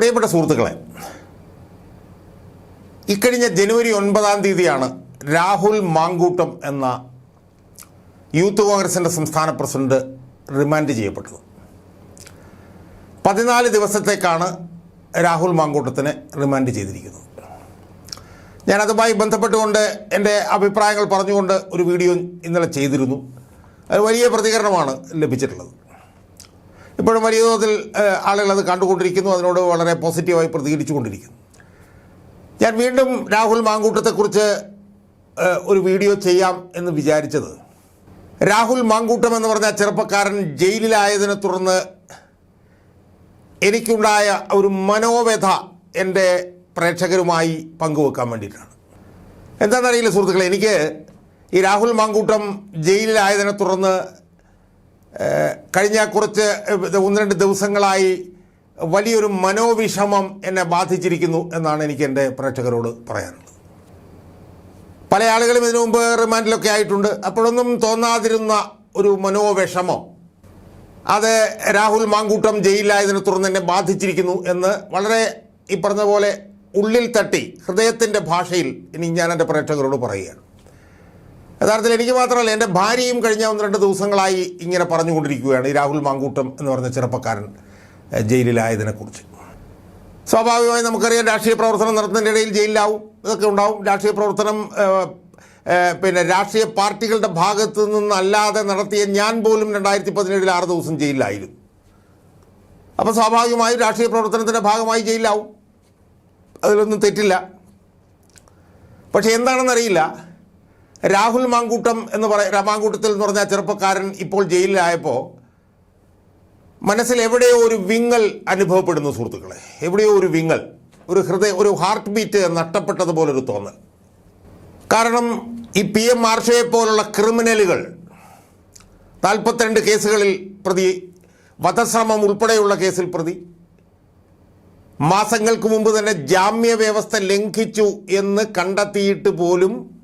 പ്രിയപ്പെട്ട സുഹൃത്തുക്കളെ ഇക്കഴിഞ്ഞ ജനുവരി ഒൻപതാം തീയതിയാണ് രാഹുൽ മാങ്കൂട്ടം എന്ന യൂത്ത് കോൺഗ്രസിന്റെ സംസ്ഥാന പ്രസിഡന്റ് റിമാൻഡ് ചെയ്യപ്പെട്ടത്. പതിനാല് ദിവസത്തേക്കാണ് രാഹുൽ മാങ്കൂട്ടത്തിനെ റിമാൻഡ് ചെയ്തിരിക്കുന്നത്. ഞാനതുമായി ബന്ധപ്പെട്ടുകൊണ്ട് എന്റെ അഭിപ്രായങ്ങൾ പറഞ്ഞുകൊണ്ട് ഒരു വീഡിയോ ഇന്നലെ ചെയ്തിരുന്നു. അത് വലിയ പ്രതികരണമാണ് ലഭിച്ചിട്ടുള്ളത്. ഇപ്പോഴും വലിയ തോതിൽ ആളുകൾ അത് കണ്ടുകൊണ്ടിരിക്കുന്നു. അതിനോട് വളരെ പോസിറ്റീവായി പ്രതികരിച്ചു കൊണ്ടിരിക്കുന്നു ഞാൻ വീണ്ടും രാഹുൽ മാങ്കൂട്ടത്തെക്കുറിച്ച് ഒരു വീഡിയോ ചെയ്യാം എന്ന് വിചാരിച്ചത്. രാഹുൽ മാങ്കൂട്ടം എന്ന് പറഞ്ഞ ചെറുപ്പക്കാരൻ ജയിലിലായതിനെ തുടർന്ന് എനിക്കുണ്ടായ ഒരു മനോവ്യഥ എന്റെ പ്രേക്ഷകരുമായി പങ്കുവെക്കാൻ വേണ്ടിയിട്ടാണ്. എന്താണെന്നറിയില്ല സുഹൃത്തുക്കളെ എനിക്ക് ഈ രാഹുൽ മാങ്കൂട്ടം ജയിലിലായതിനെ തുടർന്ന് കഴിഞ്ഞ കുറച്ച് ഒന്ന് രണ്ട് ദിവസങ്ങളായി വലിയൊരു മനോവിഷമം എന്നെ ബാധിച്ചിരിക്കുന്നു എന്നാണ് എനിക്ക് എന്റെ പ്രേക്ഷകരോട് പറയാനുള്ളത്. പല ആളുകളും ഇതിനു മുമ്പ് റിമാൻഡിലൊക്കെ ആയിട്ടുണ്ട്. അപ്പോഴൊന്നും തോന്നാതിരുന്ന ഒരു മനോവിഷമം. അത് രാഹുൽ മാങ്കൂട്ടം ജയിലിലായതിനെ തുടർന്ന് എന്നെ ബാധിച്ചിരിക്കുന്നു എന്ന് വളരെ ഈ പറഞ്ഞ പോലെ ഉള്ളിൽ തട്ടി ഹൃദയത്തിന്റെ ഭാഷയിൽ ഇനി ഞാൻ എന്റെ പ്രേക്ഷകരോട് പറയുകയാണ്. യഥാർത്ഥത്തിൽ എനിക്ക് മാത്രമല്ല എന്റെ ഭാര്യയും കഴിഞ്ഞ ഒന്ന് രണ്ട് ദിവസങ്ങളായി ഇങ്ങനെ പറഞ്ഞുകൊണ്ടിരിക്കുകയാണ് ഈ രാഹുൽ മാങ്കൂട്ടം എന്ന് പറഞ്ഞ ചെറുപ്പക്കാരൻ ജയിലിലായതിനെക്കുറിച്ച്. സ്വാഭാവികമായി നമുക്കറിയാം രാഷ്ട്രീയ പ്രവർത്തനം നടത്തുന്നതിന്റെ ഇടയിൽ ജയിലിലാവും ഇതൊക്കെ ഉണ്ടാവും. രാഷ്ട്രീയ പ്രവർത്തനം പിന്നെ രാഷ്ട്രീയ പാർട്ടികളുടെ ഭാഗത്തു നിന്നല്ലാതെ നടത്തിയ ഞാൻ പോലും രണ്ടായിരത്തി പതിനേഴിൽ ആറ് ദിവസം ജയിലിലായിരുന്നു. അപ്പോൾ സ്വാഭാവികമായും രാഷ്ട്രീയ പ്രവർത്തനത്തിന്റെ ഭാഗമായി ജയിലിലാവും. അതിലൊന്നും തെറ്റില്ല. പക്ഷേ എന്താണെന്നറിയില്ല. രാഹുൽ മാങ്കൂട്ടം എന്ന് പറയ മാങ്കൂട്ടത്തിൽ എന്ന് പറഞ്ഞ ചെറുപ്പക്കാരൻ ഇപ്പോൾ ജയിലിലായപ്പോൾ മനസ്സിൽ എവിടെയോ ഒരു വിങ്ങൽ അനുഭവപ്പെടുന്നു സുഹൃത്തുക്കളെ. എവിടെയോ ഒരു വിങ്ങൽ ഒരു ഹൃദയ ഒരു ഹാർട്ട് ബീറ്റ് നഷ്ടപ്പെട്ടതുപോലൊരു തോന്നൽ. കാരണം ഈ പി. എം. മാർഷയെ പോലുള്ള ക്രിമിനലുകൾ നാൽപ്പത്തിരണ്ട് കേസുകളിൽ പ്രതി വധശ്രമം ഉൾപ്പെടെയുള്ള കേസിൽ പ്രതി മാസങ്ങൾക്ക് മുമ്പ് തന്നെ ജാമ്യ വ്യവസ്ഥ ലംഘിച്ചു എന്ന് കണ്ടെത്തിയിട്ട് പോലും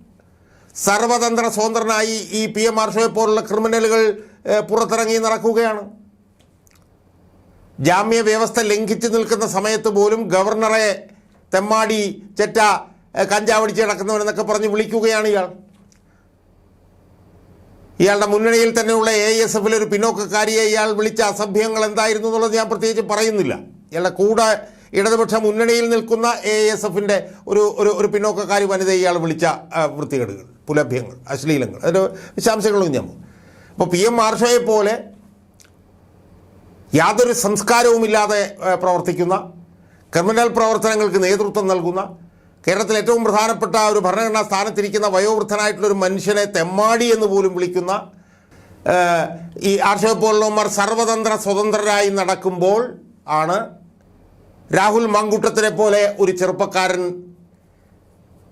സർവതന്ത്ര സ്വതന്ത്രനായി ഈ പി എം ആർഷോയെ പോലുള്ള ക്രിമിനലുകൾ പുറത്തിറങ്ങി നടക്കുകയാണ്. ജാമ്യ വ്യവസ്ഥ ലംഘിച്ചു നിൽക്കുന്ന സമയത്ത് പോലും ഗവർണറെ തെമ്മാടി ചെറ്റ കഞ്ചാവടിച്ച് കിടക്കുന്നവനെന്നൊക്കെ പറഞ്ഞ് വിളിക്കുകയാണ് ഇയാൾ. ഇയാളുടെ മുന്നണിയിൽ തന്നെയുള്ള എ എസ് എഫിലൊരു ഒരു പിന്നോക്കക്കാരിയെ ഇയാൾ വിളിച്ച അസഭ്യങ്ങൾ എന്തായിരുന്നു എന്നുള്ളത് ഞാൻ പ്രത്യേകിച്ച് പറയുന്നില്ല. ഇയാളുടെ കൂടെ ഇടതുപക്ഷ മുന്നണിയിൽ നിൽക്കുന്ന എ എസ് എഫിന്റെ ഒരു ഒരു ഒരു പിന്നോക്കക്കാരി വനിത ഇയാൾ വിളിച്ച വൃത്തികേടുകൾ പുലഭ്യങ്ങൾ അശ്ലീലങ്ങൾ അതിന്റെ വിശാംശങ്ങളൊന്നും ഞാൻ. അപ്പോൾ പി എം മാർഷയെ പോലെ യാതൊരു സംസ്കാരവുമില്ലാതെ പ്രവർത്തിക്കുന്ന ക്രിമിനൽ പ്രവർത്തനങ്ങൾക്ക് നേതൃത്വം നൽകുന്ന കേരളത്തിൽ ഏറ്റവും പ്രധാനപ്പെട്ട ഒരു ഭരണഘടനാ സ്ഥാനത്തിരിക്കുന്ന വയോവൃദ്ധനായിട്ടുള്ളൊരു മനുഷ്യനെ തെമ്മാടി എന്ന് പോലും വിളിക്കുന്ന ഈ ആർഷയെ പോലുള്ളവന്മാർ സർവതന്ത്ര സ്വതന്ത്രരായി നടക്കുമ്പോൾ ആണ് രാഹുൽ മങ്കുട്ടത്തിനെ പോലെ ഒരു ചെറുപ്പക്കാരൻ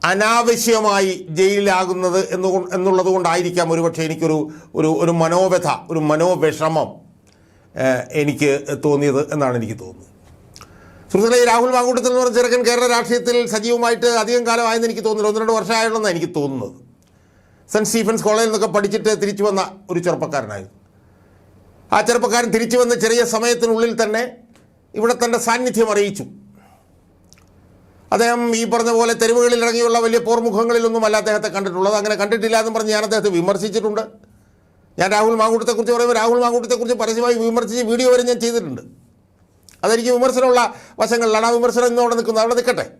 അനാവശ്യമായി ജയിലിലാകുന്നത് എന്നു എന്നുള്ളത് കൊണ്ടായിരിക്കാം ഒരുപക്ഷെ എനിക്കൊരു ഒരു ഒരു മനോവ്യഥ ഒരു മനോവിഷമം എനിക്ക് തോന്നിയത് എന്നാണ് എനിക്ക് തോന്നുന്നത്. സുഹൃത്തുക്കളെ രാഹുൽ മാങ്കൂട്ടത്തിൽ എന്ന് പറഞ്ഞ ചെറുക്കൻ കേരള രാഷ്ട്രീയത്തിൽ സജീവമായിട്ട് അധികം കാലമായെന്ന് എനിക്ക് തോന്നുന്നില്ല. ഒന്ന് രണ്ട് വർഷമായുള്ളതെന്നാണ് എനിക്ക് തോന്നുന്നത്. സെന്റ് സ്റ്റീഫൻസ് കോളേജിൽ നിന്നൊക്കെ പഠിച്ചിട്ട് തിരിച്ചു വന്ന ഒരു ചെറുപ്പക്കാരനായിരുന്നു. ആ ചെറുപ്പക്കാരൻ തിരിച്ചു വന്ന ചെറിയ സമയത്തിനുള്ളിൽ തന്നെ ഇവിടെ തന്റെ സാന്നിധ്യം അറിയിച്ചു. അദ്ദേഹം ഈ പറഞ്ഞ പോലെ തെരുവുകളിൽ ഇറങ്ങിയുള്ള വലിയ പോർമുഖങ്ങളിലൊന്നുമല്ല അദ്ദേഹത്തെ കണ്ടിട്ടുള്ളത്. അങ്ങനെ കണ്ടിട്ടില്ല എന്ന് പറഞ്ഞ് ഞാൻ അദ്ദേഹത്തെ വിമർശിച്ചിട്ടുണ്ട്. ഞാൻ രാഹുൽ മാങ്കൂട്ടത്തെക്കുറിച്ച് പറയുമ്പോൾ രാഹുൽ മാങ്കൂട്ടത്തെക്കുറിച്ച് പരസ്യമായി വിമർശിച്ച് വീഡിയോ വരെ ഞാൻ ചെയ്തിട്ടുണ്ട്. അതെനിക്ക് വിമർശനമുള്ള വശങ്ങളിലാണ് ആ വിമർശനം ഇന്ന് അവിടെ നിൽക്കുന്നത്. അവിടെ നിൽക്കട്ടെ.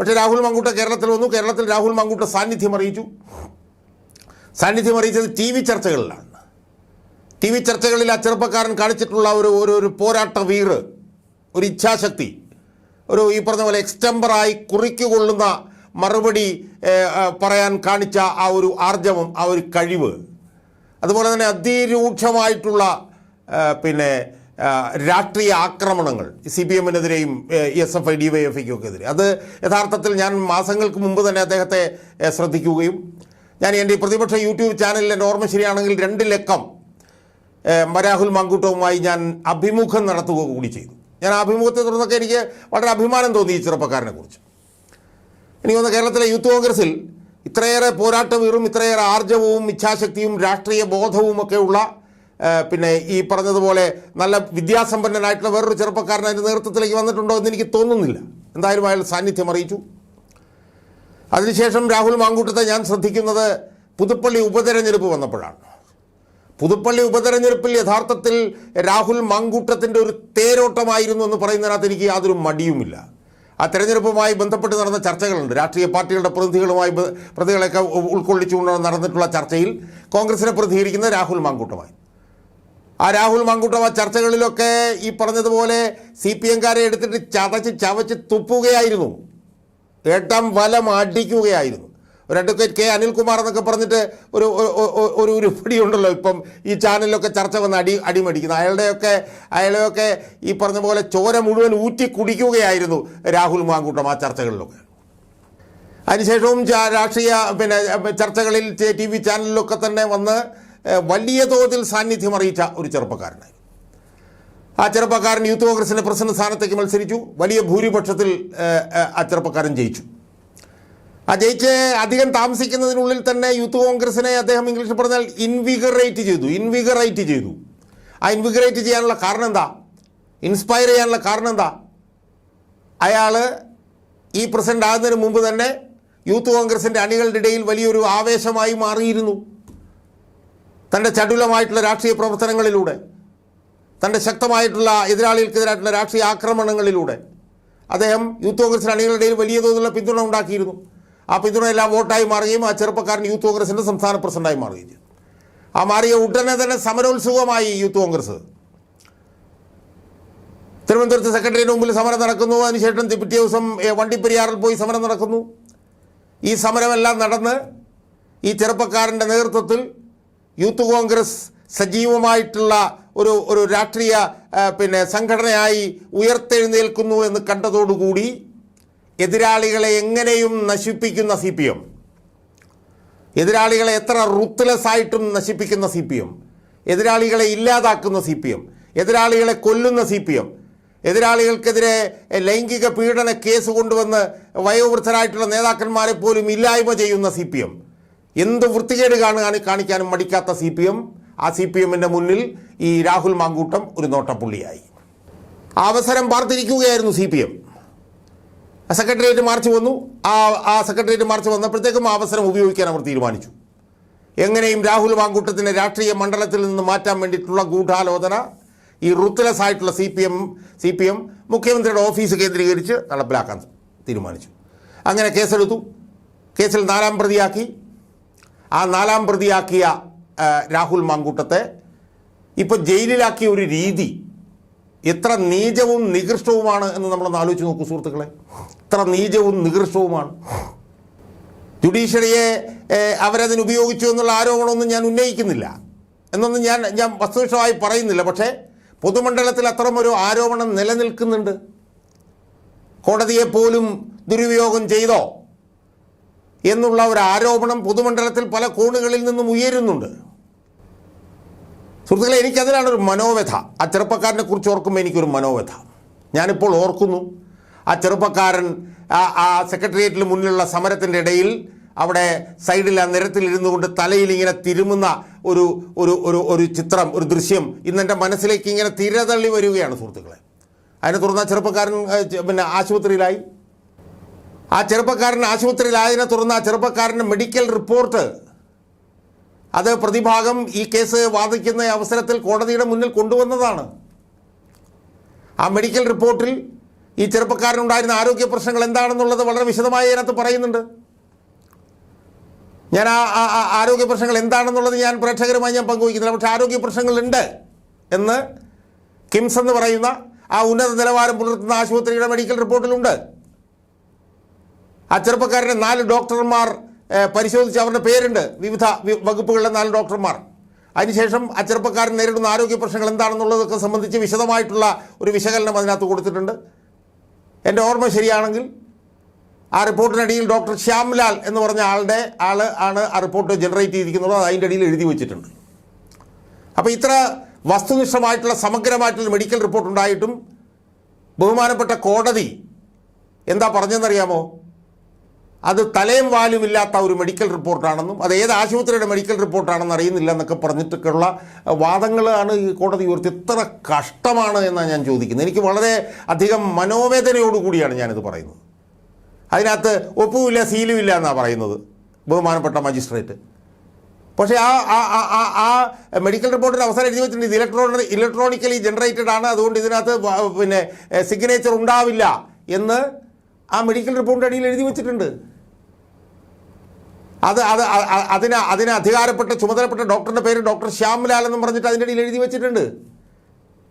പക്ഷേ രാഹുൽ മാങ്കൂട്ട കേരളത്തിൽ വന്നു. കേരളത്തിൽ രാഹുൽ മാങ്കൂട്ട സാന്നിധ്യം അറിയിച്ചു. സാന്നിധ്യം അറിയിച്ചത് ടി വി ചർച്ചകളിലാണ്. ടി വി ചർച്ചകളിൽ ആ ചെറുപ്പക്കാരൻ കാണിച്ചിട്ടുള്ള ഒരു ഒരു പോരാട്ട വീറ് ഒരു ഇച്ഛാശക്തി. ഒരു ഈ പറഞ്ഞ പോലെ എക്സ്റ്റംബറായി കുറിക്കുകൊള്ളുന്ന മറുപടി പറയാൻ കാണിച്ച ആ ഒരു ആർജവം ആ ഒരു കഴിവ്. അതുപോലെ തന്നെ അതിരൂക്ഷമായിട്ടുള്ള പിന്നെ രാഷ്ട്രീയ ആക്രമണങ്ങൾ C P എമ്മിനെതിരെയും S F I D Y F ഐക്കും ഒക്കെ എതിരെ അത് യഥാർത്ഥത്തിൽ ഞാൻ മാസങ്ങൾക്ക് മുമ്പ് തന്നെ അദ്ദേഹത്തെ ശ്രദ്ധിക്കുകയും ഞാൻ എന്റെ പ്രതിപക്ഷ യൂട്യൂബ് എന്റെ ഓർമ്മ ശരിയാണെങ്കിൽ രണ്ട് ലക്കം രാഹുൽ മങ്കൂട്ടവുമായി ഞാൻ അഭിമുഖം നടത്തുക കൂടി ചെയ്തു. ഞാൻ അഭിമുഖത്തെ തുടർന്നൊക്കെ എനിക്ക് വളരെ അഭിമാനം തോന്നി ഈ ചെറുപ്പക്കാരനെ കുറിച്ച് എനിക്ക് തോന്നുന്നു കേരളത്തിലെ യൂത്ത് കോൺഗ്രസിൽ ഇത്രയേറെ പോരാട്ടവീറും ഇത്രയേറെ ആർജവവും ഇച്ഛാശക്തിയും രാഷ്ട്രീയ ബോധവും ഒക്കെ ഉള്ള പിന്നെ ഈ പറഞ്ഞതുപോലെ നല്ല വിദ്യാസമ്പന്നനായിട്ടുള്ള വേറൊരു ചെറുപ്പക്കാരൻ അതിന്റെ നേതൃത്വത്തിലേക്ക് വന്നിട്ടുണ്ടോ എന്ന് എനിക്ക് തോന്നുന്നില്ല. എന്തായാലും അയാൾ സാന്നിധ്യം അറിയിച്ചു. അതിനുശേഷം രാഹുൽ മാങ്കൂട്ടത്തെ ഞാൻ ശ്രദ്ധിക്കുന്നത് പുതുപ്പള്ളി ഉപതെരഞ്ഞെടുപ്പ് വന്നപ്പോഴാണ്. പുതുപ്പള്ളി ഉപതെരഞ്ഞെടുപ്പിൽ യഥാർത്ഥത്തിൽ രാഹുൽ മാങ്കൂട്ടത്തിന്റെ ഒരു തേരോട്ടമായിരുന്നു എന്ന് പറയുന്നതിനകത്ത് എനിക്ക് യാതൊരു മടിയുമില്ല. ആ തെരഞ്ഞെടുപ്പുമായി ബന്ധപ്പെട്ട് നടന്ന ചർച്ചകളുണ്ട്. രാഷ്ട്രീയ പാർട്ടികളുടെ പ്രതിനിധികളുമായി പ്രതികളെയൊക്കെ ഉൾക്കൊള്ളിച്ചുകൊണ്ട് നടന്നിട്ടുള്ള ചർച്ചയിൽ കോൺഗ്രസിനെ പ്രതികരിക്കുന്നത് രാഹുൽ മാങ്കൂട്ടമായി. ആ രാഹുൽ മാങ്കൂട്ടം ആ ചർച്ചകളിലൊക്കെ ഈ പറഞ്ഞതുപോലെ സി പി എംകാരെ എടുത്തിട്ട് ചതച്ച് ചവച്ച് തുപ്പുകയായിരുന്നു. ഏട്ടം വലം അടിക്കുകയായിരുന്നു. ഒരു അഡ്വക്കേറ്റ് കെ അനിൽകുമാർ എന്നൊക്കെ പറഞ്ഞിട്ട് ഒരു ഒ- ഒ- ഒ- ഒരു പിടിയുണ്ടല്ലോ ഇപ്പം ഈ ചാനലിലൊക്കെ ചർച്ച വന്ന് അടി അടിമടിക്കുന്നത് അയാളുടെയൊക്കെ അയാളെയൊക്കെ ഈ പറഞ്ഞ പോലെ ചോര മുഴുവൻ ഊറ്റി കുടിക്കുകയായിരുന്നു രാഹുൽ മാങ്കൂട്ടം ആ ചർച്ചകളിലൊക്കെ. അതിനുശേഷവും രാഷ്ട്രീയ പിന്നെ ചർച്ചകളിൽ ടി വി ചാനലിലൊക്കെ തന്നെ വന്ന് വലിയ തോതിൽ സാന്നിധ്യം അറിയിച്ച ഒരു ചെറുപ്പക്കാരനായി. ആ ചെറുപ്പക്കാരൻ യൂത്ത് കോൺഗ്രസിന്റെ പ്രസിഡന്റ് സ്ഥാനത്തേക്ക് മത്സരിച്ചു. വലിയ ഭൂരിപക്ഷത്തിൽ ആ ചെറുപ്പക്കാരൻ ജയിച്ചു. ജയിച്ച് അധികം താമസിക്കുന്നതിനുള്ളിൽ തന്നെ യൂത്ത് കോൺഗ്രസിനെ അദ്ദേഹം ഇംഗ്ലീഷിൽ പറഞ്ഞാൽ ഇൻവിഗറേറ്റ് ചെയ്തു ഇൻവിഗറേറ്റ് ചെയ്തു. ആ ഇൻവിഗറേറ്റ് ചെയ്യാനുള്ള കാരണം എന്താ? ഇൻസ്പയർ ചെയ്യാനുള്ള കാരണം എന്താ? അയാൾ ഈ പ്രസിഡന്റ് ആകുന്നതിന് മുമ്പ് തന്നെ യൂത്ത് കോൺഗ്രസിന്റെ അണികളുടെ ഇടയിൽ വലിയൊരു ആവേശമായി മാറിയിരുന്നു. തന്റെ ചടുലമായിട്ടുള്ള രാഷ്ട്രീയ പ്രവർത്തനങ്ങളിലൂടെ തന്റെ ശക്തമായിട്ടുള്ള എതിരാളികൾക്കെതിരായിട്ടുള്ള രാഷ്ട്രീയ ആക്രമണങ്ങളിലൂടെ അദ്ദേഹം യൂത്ത് കോൺഗ്രസിന്റെ അണികളുടെ ഇടയിൽ വലിയ തോതിലുള്ള പിന്തുണ ഉണ്ടാക്കിയിരുന്നു. പിന്തുണ എല്ലാം വോട്ടായി മാറുകയും ആ ചെറുപ്പക്കാരൻ യൂത്ത് കോൺഗ്രസിന്റെ സംസ്ഥാന പ്രസിഡന്റായി മാറുകയും ചെയ്തു. ആ മാറിയ ഉടനെ തന്നെ സമരോത്സവമായി യൂത്ത് കോൺഗ്രസ്. തിരുവനന്തപുരത്ത് സെക്രട്ടറിയുടെ മുമ്പിൽ സമരം നടക്കുന്നു. അതിനുശേഷം പിറ്റേ ദിവസം വണ്ടിപ്പെരിയാറിൽ പോയി സമരം നടക്കുന്നു. ഈ സമരമെല്ലാം നടന്ന് ഈ ചെറുപ്പക്കാരന്റെ നേതൃത്വത്തിൽ യൂത്ത് കോൺഗ്രസ് സജീവമായിട്ടുള്ള ഒരു ഒരു രാഷ്ട്രീയ പിന്നെ സംഘടനയായി ഉയർത്തെഴുന്നേൽക്കുന്നു എന്ന് കണ്ടതോടുകൂടി എതിരാളികളെ എങ്ങനെയും നശിപ്പിക്കുന്ന സി പി എം. എതിരാളികളെ എത്ര റുത്ത്ലെസ് ആയിട്ടും നശിപ്പിക്കുന്ന സി പി എം. എതിരാളികളെ ഇല്ലാതാക്കുന്ന സി പി എം. എതിരാളികളെ കൊല്ലുന്ന സി പി എം. എതിരാളികൾക്കെതിരെ ലൈംഗിക പീഡന കേസ് കൊണ്ടുവന്ന് വയോവൃദ്ധരായിട്ടുള്ള നേതാക്കന്മാരെ പോലും ഇല്ലായ്മ ചെയ്യുന്ന സി പി എം. എന്ത് വൃത്തികേട് കാണുക കാണിക്കാനും മടിക്കാത്ത സി പി എം. ആ സി പി എമ്മിന്റെ മുന്നിൽ ഈ രാഹുൽ മാങ്കൂട്ടം ഒരു നോട്ടപ്പുള്ളിയായി. അവസരം പാർത്തിരിക്കുകയായിരുന്നു C P M. Secretariat march വന്നു. ആ ആ സെക്രട്ടേറിയറ്റ് മാർച്ച് വന്നപ്പോഴത്തേക്കും അവസരം ഉപയോഗിക്കാൻ അവർ തീരുമാനിച്ചു. എങ്ങനെയും രാഹുൽ മാങ്കൂട്ടത്തിനെ രാഷ്ട്രീയ മണ്ഡലത്തിൽ നിന്ന് മാറ്റാൻ വേണ്ടിയിട്ടുള്ള ഗൂഢാലോചന ഈ റുത്ത്ലെസ് ആയിട്ടുള്ള C P M C P M മുഖ്യമന്ത്രിയുടെ ഓഫീസ് കേന്ദ്രീകരിച്ച് നടപ്പിലാക്കാൻ തീരുമാനിച്ചു. അങ്ങനെ കേസെടുത്തു. കേസിൽ നാലാം പ്രതിയാക്കി. ആ നാലാം പ്രതിയാക്കിയ രാഹുൽ മാങ്കൂട്ടത്തെ ഇപ്പോൾ ജയിലിലാക്കിയ ഒരു രീതി എത്ര നീചവും നികൃഷ്ടവുമാണ് എന്ന് നമ്മളൊന്ന് ആലോചിച്ച് നോക്കൂ സുഹൃത്തുക്കളെ. എത്ര നീചവും നികൃഷ്ടവുമാണ്. ജുഡീഷ്യറിയെ അവരതിനുപയോഗിച്ചു എന്നുള്ള ആരോപണമൊന്നും ഞാൻ ഉന്നയിക്കുന്നില്ല. എന്നൊന്നും ഞാൻ ഞാൻ വസ്തുനിഷ്ഠമായി പറയുന്നില്ല. പക്ഷേ പൊതുമണ്ഡലത്തിൽ അത്തരമൊരു ആരോപണം നിലനിൽക്കുന്നുണ്ട്. കോടതിയെപ്പോലും ദുരുപയോഗം ചെയ്തോ? എന്നുള്ള ഒരു ആരോപണം പൊതുമണ്ഡലത്തിൽ പല കോണുകളിൽ നിന്നും ഉയരുന്നുണ്ട്. സുഹൃത്തുക്കളെ എനിക്കതിലാണ് ഒരു മനോവ്യഥ. ആ ചെറുപ്പക്കാരനെ കുറിച്ച് ഓർക്കുമ്പോൾ എനിക്കൊരു മനോവ്യഥ. ഞാനിപ്പോൾ ഓർക്കുന്നു ആ ചെറുപ്പക്കാരൻ ആ സെക്രട്ടേറിയറ്റിന് മുന്നിലുള്ള സമരത്തിന്റെ ഇടയിൽ അവിടെ സൈഡിൽ ആ നിരത്തിലിരുന്നു കൊണ്ട് തലയിൽ ഇങ്ങനെ തിരുമുന്ന ഒരു ഒരു ഒരു ഒരു ചിത്രം ഒരു ദൃശ്യം ഇന്നെന്റെ മനസ്സിലേക്ക് ഇങ്ങനെ തിരതള്ളി വരികയാണ് സുഹൃത്തുക്കളെ. അതിനെ തുടർന്ന് ചെറുപ്പക്കാരൻ പിന്നെ ആശുപത്രിയിലായി. ആ ചെറുപ്പക്കാരൻ ആശുപത്രിയിലായതിനെ തുടർന്ന് ആ ചെറുപ്പക്കാരന്റെ മെഡിക്കൽ റിപ്പോർട്ട്. അത് പ്രതിഭാഗം ഈ കേസ് വാദിക്കുന്ന അവസരത്തിൽ കോടതിയുടെ മുന്നിൽ കൊണ്ടുവന്നതാണ്. ആ മെഡിക്കൽ റിപ്പോർട്ടിൽ ഈ ചെറുപ്പക്കാരനുണ്ടായിരുന്ന ആരോഗ്യ പ്രശ്നങ്ങൾ എന്താണെന്നുള്ളത് വളരെ വിശദമായി അതിനകത്ത് പറയുന്നുണ്ട്. ഞാൻ ആ ആരോഗ്യ പ്രശ്നങ്ങൾ എന്താണെന്നുള്ളത് ഞാൻ പ്രേക്ഷകരുമായി ഞാൻ പങ്കുവയ്ക്കുന്നില്ല. പക്ഷേ ആരോഗ്യ പ്രശ്നങ്ങളുണ്ട് എന്ന് കിംസ് എന്ന് പറയുന്ന ആ ഉന്നത നിലവാരം പുലർത്തുന്ന ആശുപത്രിയുടെ മെഡിക്കൽ റിപ്പോർട്ടിലുണ്ട്. ആ ചെറുപ്പക്കാരനെ നാല് ഡോക്ടർമാർ പരിശോധിച്ച് അവരുടെ പേരുണ്ട്. വിവിധ വകുപ്പുകളിലെ നാല് ഡോക്ടർമാർ. അതിനുശേഷം ആ ചെറുപ്പക്കാരൻ നേരിടുന്ന ആരോഗ്യ പ്രശ്നങ്ങൾ എന്താണെന്നുള്ളതൊക്കെ സംബന്ധിച്ച് വിശദമായിട്ടുള്ള ഒരു വിശകലനം അതിനകത്ത് കൊടുത്തിട്ടുണ്ട്. എന്റെ ഓർമ്മ ശരിയാണെങ്കിൽ ആ റിപ്പോർട്ടിനടിയിൽ ഡോക്ടർ ശ്യാംലാൽ എന്ന് പറഞ്ഞ ആളുടെ ആൾ ആണ് ആ റിപ്പോർട്ട് ജനറേറ്റ് ചെയ്തിരിക്കുന്നത്. അത് അതിന്റെ അടിയിൽ എഴുതി വെച്ചിട്ടുണ്ട്. അപ്പോൾ ഇത്ര വസ്തുനിഷ്ഠമായിട്ടുള്ള സമഗ്രമായിട്ടുള്ള മെഡിക്കൽ റിപ്പോർട്ട് ഉണ്ടായിട്ടും ബഹുമാനപ്പെട്ട കോടതി എന്താ പറഞ്ഞതെന്നറിയാമോ? അത് തലയും വാലുമില്ലാത്ത ഒരു മെഡിക്കൽ റിപ്പോർട്ടാണെന്നും അത് ഏത് ആശുപത്രിയുടെ മെഡിക്കൽ റിപ്പോർട്ടാണെന്ന് അറിയുന്നില്ല എന്നൊക്കെ പറഞ്ഞിട്ടൊക്കെയുള്ള വാദങ്ങളാണ് ഈ കോടതി ഉയർത്തി. എത്ര കഷ്ടമാണ് എന്നാണ് ഞാൻ ചോദിക്കുന്നത്. എനിക്ക് വളരെ അധികം മനോവേദനയോടുകൂടിയാണ് ഞാനിത് പറയുന്നത്. അതിനകത്ത് ഒപ്പുമില്ല സീലുമില്ല എന്നാണ് പറയുന്നത് ബഹുമാനപ്പെട്ട മജിസ്ട്രേറ്റ് പക്ഷേ ആ- ആ- ആ- ആ മെഡിക്കൽ റിപ്പോർട്ടിന്റെ അവസാനം എഴുതി വെച്ചിട്ടുണ്ട്. ഇത് ഇലക്ട്രോണി ഇലക്ട്രോണിക്കലി ജനറേറ്റഡ് ആണ്. അതുകൊണ്ട് ഇതിനകത്ത് പിന്നെ സിഗ്നേച്ചർ ഉണ്ടാവില്ല എന്ന് ആ മെഡിക്കൽ റിപ്പോർട്ടിന്റെ അടിയിൽ എഴുതി വെച്ചിട്ടുണ്ട്. അത് അത് അതിന് അതിന് അധികാരപ്പെട്ട ചുമതലപ്പെട്ട ഡോക്ടറിന്റെ പേര് ഡോക്ടർ ശ്യാംലാൽ എന്നും പറഞ്ഞിട്ട് അതിന്റെ ഇടയിൽ എഴുതി വെച്ചിട്ടുണ്ട്.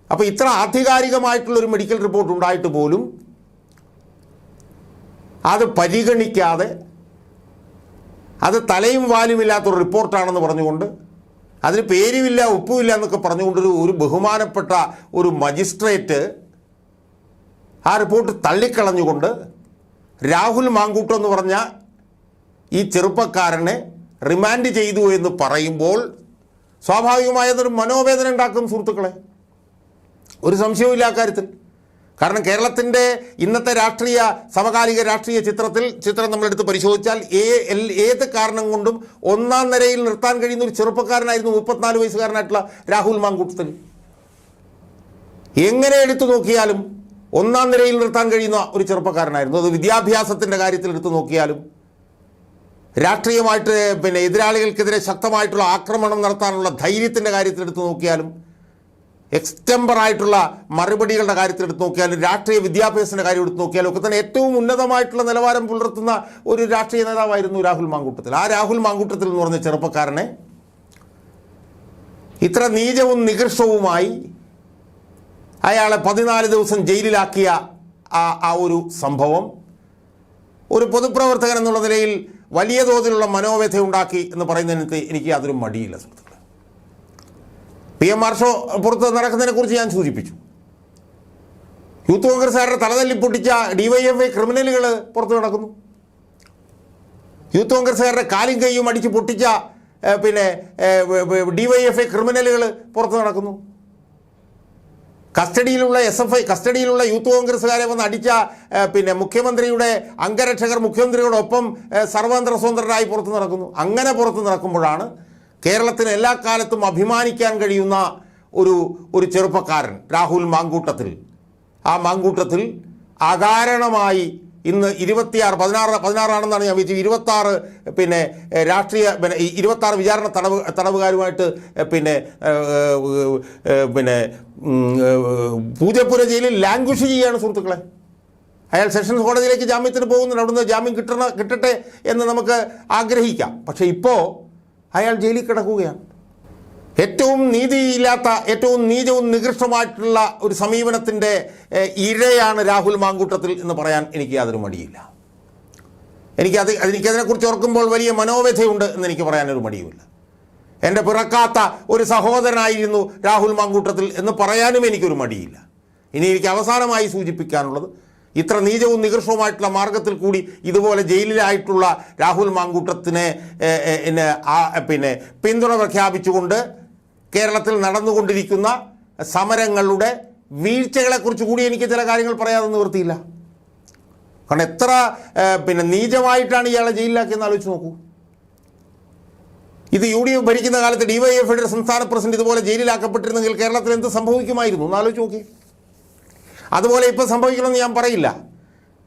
അപ്പോൾ ഇത്ര ആധികാരികമായിട്ടുള്ളൊരു മെഡിക്കൽ റിപ്പോർട്ട് ഉണ്ടായിട്ട് പോലും അത് പരിഗണിക്കാതെ അത് തലയും വാലുമില്ലാത്തൊരു റിപ്പോർട്ടാണെന്ന് പറഞ്ഞുകൊണ്ട് അതിന് പേരുമില്ല ഉപ്പുമില്ല എന്നൊക്കെ പറഞ്ഞുകൊണ്ടൊരു ഒരു ബഹുമാനപ്പെട്ട ഒരു മജിസ്ട്രേറ്റ് ആ റിപ്പോർട്ട് തള്ളിക്കളഞ്ഞുകൊണ്ട് രാഹുൽ മാങ്കൂട്ടം എന്ന് പറഞ്ഞ ഈ ചെറുപ്പക്കാരനെ റിമാൻഡ് ചെയ്തു എന്ന് പറയുമ്പോൾ സ്വാഭാവികമായതൊരു മനോവേദന ഉണ്ടാക്കും സുഹൃത്തുക്കളെ. ഒരു സംശയവുമില്ല അക്കാര്യത്തിൽ. കാരണം കേരളത്തിന്റെ ഇന്നത്തെ രാഷ്ട്രീയ സമകാലിക രാഷ്ട്രീയ ചിത്രത്തിൽ ചിത്രം നമ്മളെടുത്ത് പരിശോധിച്ചാൽ ഏ ഏത് കാരണം കൊണ്ടും ഒന്നാം നിരയിൽ നിർത്താൻ കഴിയുന്ന ഒരു ചെറുപ്പക്കാരനായിരുന്നു മുപ്പത്തിനാല് വയസ്സുകാരനായിട്ടുള്ള രാഹുൽ മാങ്കൂട്ടത്തിൽ. എങ്ങനെ എടുത്തു നോക്കിയാലും ഒന്നാം നിരയിൽ നിർത്താൻ കഴിയുന്ന ഒരു ചെറുപ്പക്കാരനായിരുന്നു. അത് വിദ്യാഭ്യാസത്തിന്റെ കാര്യത്തിൽ എടുത്തു നോക്കിയാലും രാഷ്ട്രീയമായിട്ട് പിന്നെ എതിരാളികൾക്കെതിരെ ശക്തമായിട്ടുള്ള ആക്രമണം നടത്താനുള്ള ധൈര്യത്തിന്റെ കാര്യത്തിൽ എടുത്തു നോക്കിയാലും എക്സ്റ്റംബറായിട്ടുള്ള മറുപടികളുടെ കാര്യത്തിൽ എടുത്ത് നോക്കിയാലും രാഷ്ട്രീയ വിദ്യാഭ്യാസത്തിന്റെ കാര്യം എടുത്ത് നോക്കിയാലും ഒക്കെ തന്നെ ഏറ്റവും ഉന്നതമായിട്ടുള്ള നിലവാരം പുലർത്തുന്ന ഒരു രാഷ്ട്രീയ നേതാവായിരുന്നു രാഹുൽ മാങ്കൂട്ടത്തിൽ. ആ രാഹുൽ മാങ്കൂട്ടത്തിൽ എന്ന് പറഞ്ഞ ചെറുപ്പക്കാരനെ ഇത്ര നീചവും നികൃഷ്ടവുമായി അയാളെ പതിനാല് ദിവസം ജയിലിലാക്കിയ ആ ആ ഒരു സംഭവം. ഒരു പൊതുപ്രവർത്തകൻ എന്നുള്ള നിലയിൽ വലിയ തോതിലുള്ള മനോവ്യഥ ഉണ്ടാക്കി എന്ന് പറയുന്നതിനകത്ത് എനിക്ക് യാതൊരു മടിയില്ല സുഹൃത്തുക്കളെ. പി എം ആർ ഷോ പുറത്ത് നടക്കുന്നതിനെ കുറിച്ച് ഞാൻ സൂചിപ്പിച്ചു. യൂത്ത് കോൺഗ്രസ്സുകാരുടെ തലതല്ലി പൊട്ടിച്ച ഡിവൈഎഫ്ഐ ക്രിമിനലുകൾ പുറത്ത് നടക്കുന്നു. യൂത്ത് കോൺഗ്രസ്സുകാരുടെ കാലും കൈയും അടിച്ച് പൊട്ടിച്ച പിന്നെ ഡിവൈഎഫ്ഐ ക്രിമിനലുകൾ പുറത്ത് നടക്കുന്നു. കസ്റ്റഡിയിലുള്ള എസ് എഫ് ഐ കസ്റ്റഡിയിലുള്ള യൂത്ത് കോൺഗ്രസ്സുകാരെ വന്ന് അടിച്ച പിന്നെ മുഖ്യമന്ത്രിയുടെ അംഗരക്ഷകർ മുഖ്യമന്ത്രിയോടൊപ്പം സർവതന്ത്ര സ്വതന്ത്രരായി പുറത്ത് നടക്കുന്നു. അങ്ങനെ പുറത്ത് നടക്കുമ്പോഴാണ് കേരളത്തിന് എല്ലാ കാലത്തും അഭിമാനിക്കാൻ കഴിയുന്ന ഒരു ഒരു ചെറുപ്പക്കാരൻ രാഹുൽ മാങ്കൂട്ടത്തിൽ. ആ മാങ്കൂട്ടത്തിൽ അകാരണമായി ഇന്ന് ഇരുപത്തിയാറ് പതിനാറ് പതിനാറാണെന്നാണ് ഞാൻ വിചാരിച്ചത്. ഇരുപത്താറ് പിന്നെ രാഷ്ട്രീയ പിന്നെ ഇരുപത്താറ് വിചാരണ തടവ് തടവുകാരുമായിട്ട് പിന്നെ പിന്നെ പൂജപ്പുര ജയിലിൽ ലാംഗ്വേജ് ചെയ്യുകയാണ് സുഹൃത്തുക്കളെ. അയാൾ സെഷൻസ് കോടതിയിലേക്ക് ജാമ്യത്തിന് പോകുന്നുണ്ട്. അവിടുന്ന് ജാമ്യം കിട്ടണ കിട്ടട്ടെ എന്ന് നമുക്ക് ആഗ്രഹിക്കാം. പക്ഷേ ഇപ്പോൾ അയാൾ ജയിലിൽ കിടക്കുകയാണ്. ഏറ്റവും നീതിയില്ലാത്ത ഏറ്റവും നീചവും നികൃഷ്ടമായിട്ടുള്ള ഒരു സമീപനത്തിന്റെ ഇഴയാണ് രാഹുൽ മാങ്കൂട്ടത്തിൽ എന്ന് പറയാൻ എനിക്ക് യാതൊരു മടിയില്ല. എനിക്കത് എനിക്കതിനെക്കുറിച്ച് ഓർക്കുമ്പോൾ വലിയ മനോവ്യഥയുണ്ട് എന്ന് എനിക്ക് പറയാനൊരു മടിയുമില്ല. എന്റെ പിറക്കാത്ത ഒരു സഹോദരനായിരുന്നു രാഹുൽ മാങ്കൂട്ടത്തിൽ എന്ന് പറയാനും എനിക്കൊരു മടിയില്ല. ഇനി എനിക്ക് അവസാനമായി സൂചിപ്പിക്കാനുള്ളത് ഇത്ര നീചവും നികൃഷ്ടവുമായിട്ടുള്ള മാർഗത്തിൽ കൂടി ഇതുപോലെ ജയിലിലായിട്ടുള്ള രാഹുൽ മാങ്കൂട്ടത്തിനെ പിന്നെ പിന്തുണ പ്രഖ്യാപിച്ചുകൊണ്ട് കേരളത്തിൽ നടന്നുകൊണ്ടിരിക്കുന്ന സമരങ്ങളുടെ വീഴ്ചകളെക്കുറിച്ച് കൂടി എനിക്ക് ചില കാര്യങ്ങൾ പറയാതെ നിവൃത്തിയില്ല. കാരണം എത്ര പിന്നെ നീചമായിട്ടാണ് ഇയാളെ ജയിലിലാക്കിയെന്ന് ആലോചിച്ച് നോക്കൂ. ഇത് യു ഡി എഫ് ഭരിക്കുന്ന കാലത്ത് ഡിവൈഎഫ്ഐയുടെ സംസ്ഥാന പ്രസിഡന്റ് ഇതുപോലെ ജയിലിലാക്കപ്പെട്ടിരുന്നെങ്കിൽ കേരളത്തിൽ എന്ത് സംഭവിക്കുമായിരുന്നു? എന്ന് ആലോചിച്ച് നോക്കി അതുപോലെ ഇപ്പം സംഭവിക്കണമെന്ന് ഞാൻ പറയില്ല.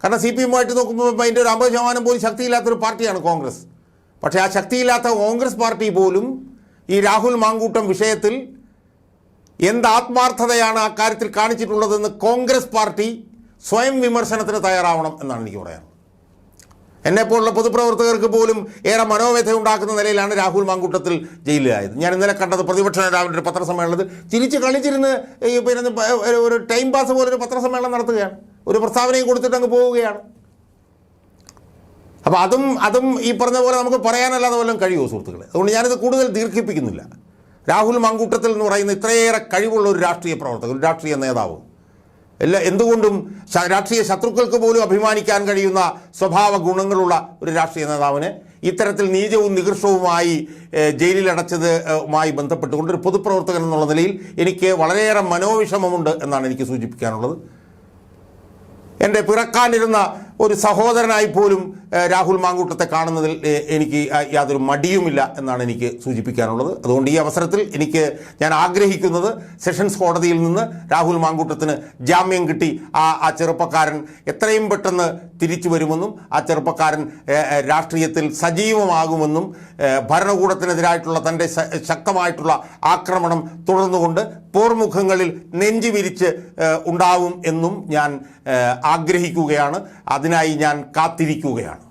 കാരണം സി പി എമ്മുമായിട്ട് നോക്കുമ്പോൾ അതിന്റെ ഒരു അമ്പത് ശതമാനം പോലും ശക്തിയില്ലാത്തൊരു പാർട്ടിയാണ് കോൺഗ്രസ്. പക്ഷേ ആ ശക്തിയില്ലാത്ത കോൺഗ്രസ് പാർട്ടി പോലും ഈ രാഹുൽ മാങ്കൂട്ടം വിഷയത്തിൽ എന്ത് ആത്മാർത്ഥതയാണ് ആ കാര്യത്തിൽ കാണിച്ചിട്ടുള്ളതെന്ന് കോൺഗ്രസ് പാർട്ടി സ്വയം വിമർശനത്തിന് തയ്യാറാവണം എന്നാണ് എനിക്ക് പറയാനുള്ളത്. എന്നെപ്പോലുള്ള പൊതുപ്രവർത്തകർക്ക് പോലും ഏറെ മനോവ്യഥ ഉണ്ടാക്കുന്ന നിലയിലാണ് രാഹുൽ മാങ്കൂട്ടത്തിൽ ജയിലിലായത്. ഞാൻ ഇന്നലെ കണ്ടത് പ്രതിപക്ഷ നേതാവിന്റെ ഒരു പത്രസമ്മേളനത്തിൽ ചിരിച്ച് കളിച്ചിരുന്ന് പിന്നെ ഒരു- ടൈം പാസ് പോലെ ഒരു പത്രസമ്മേളനം നടത്തുകയാണ്. ഒരു പ്രസ്താവനയും കൊടുത്തിട്ട് അങ്ങ് പോവുകയാണ്. അപ്പോൾ അതും അതും ഈ പറഞ്ഞ പോലെ നമുക്ക് പറയാനല്ലാതെ വല്ലതും കഴിയുമോ സുഹൃത്തുക്കളെ? അതുകൊണ്ട് ഞാനിത് കൂടുതൽ ദീർഘിപ്പിക്കുന്നില്ല. രാഹുൽ മങ്കൂട്ടത്തിൽ എന്ന് പറയുന്ന ഇത്രയേറെ കഴിവുള്ള ഒരു രാഷ്ട്രീയ പ്രവർത്തകൻ ഒരു രാഷ്ട്രീയ നേതാവ്. എല്ലാ എന്തുകൊണ്ടും രാഷ്ട്രീയ ശത്രുക്കൾക്ക് പോലും അഭിമാനിക്കാൻ കഴിയുന്ന സ്വഭാവ ഗുണങ്ങളുള്ള ഒരു രാഷ്ട്രീയ നേതാവിന് ഇത്തരത്തിൽ നീചവും നികൃഷ്ടവുമായി ജയിലിലടച്ചതുമായി ബന്ധപ്പെട്ടുകൊണ്ട് ഒരു പൊതുപ്രവർത്തകൻ എന്നുള്ള നിലയിൽ എനിക്ക് വളരെയേറെ മനോവിഷമമുണ്ട് എന്നാണ് എനിക്ക് സൂചിപ്പിക്കാനുള്ളത്. എന്റെ പിറക്കാനിരുന്ന ഒരു സഹോദരനായി പോലും രാഹുൽ മാങ്കൂട്ടത്തെ കാണുന്നതിൽ എനിക്ക് യാതൊരു മടിയുമില്ല എന്നാണ് എനിക്ക് സൂചിപ്പിക്കാനുള്ളത്. അതുകൊണ്ട് ഈ അവസരത്തിൽ എനിക്ക് ഞാൻ ആഗ്രഹിക്കുന്നത് സെഷൻസ് കോടതിയിൽ നിന്ന് രാഹുൽ മാങ്കൂട്ടത്തിന് ജാമ്യം കിട്ടി. ആ ആ ചെറുപ്പക്കാരൻ എത്രയും പെട്ടെന്ന് തിരിച്ചു വരുമെന്നും ആ ചെറുപ്പക്കാരൻ രാഷ്ട്രീയത്തിൽ സജീവമാകുമെന്നും ഭരണകൂടത്തിനെതിരായിട്ടുള്ള തന്റെ ശക്തമായിട്ടുള്ള ആക്രമണം തുടർന്നുകൊണ്ട് പോർമുഖങ്ങളിൽ നെഞ്ചു വിരിച്ച് ഉണ്ടാവും എന്നും ഞാൻ ആഗ്രഹിക്കുകയാണ്. ആഗ്രഹിക്കുകയാണ് അതിനായി ഞാൻ കാത്തിരിക്കുകയാണ്.